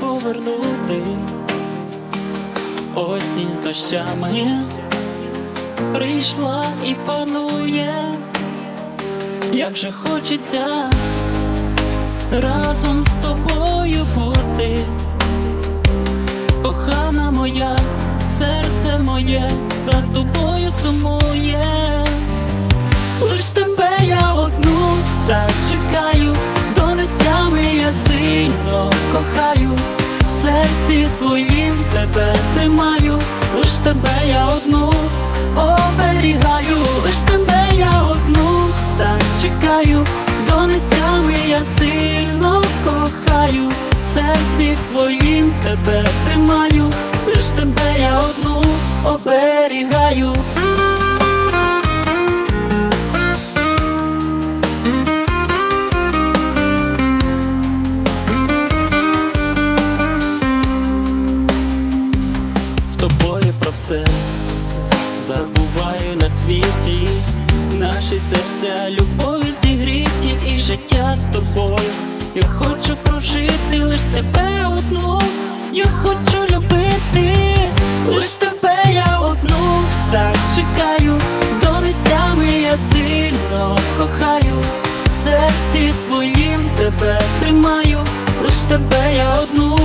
повернути. Осінь з дощами прийшла і панує, як же хочеться разом з тобою бути, кохана моя, серце моє за тобою сумує, лиш тебе я одну так чекаю, до нестями я сильно кохаю, серці своїм тебе тримаю, лиш тебе я одну оберігаю, лиш тебе я одну так чекаю, до нестями я сильно кохаю, серці своїм тебе тримаю, лиш тебе я одну оберігаю. Все забуваю на світі, наші серця любові зігріті і життя з тобою. Я хочу прожити лиш тебе одну, я хочу любити, лиш тебе я одну, так чекаю, до нестями я сильно кохаю, в серці своїм тебе тримаю, лиш тебе я одну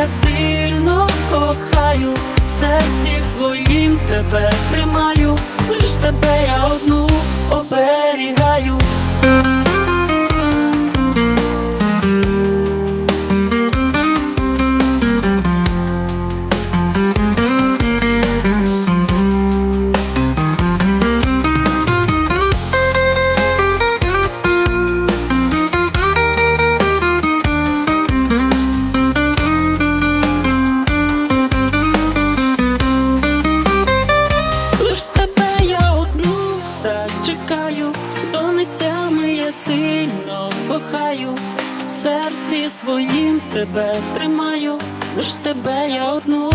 я сильно кохаю, в серці своїм тебе тримаю, в серці своїм тебе тримаю, лиш тебе я одну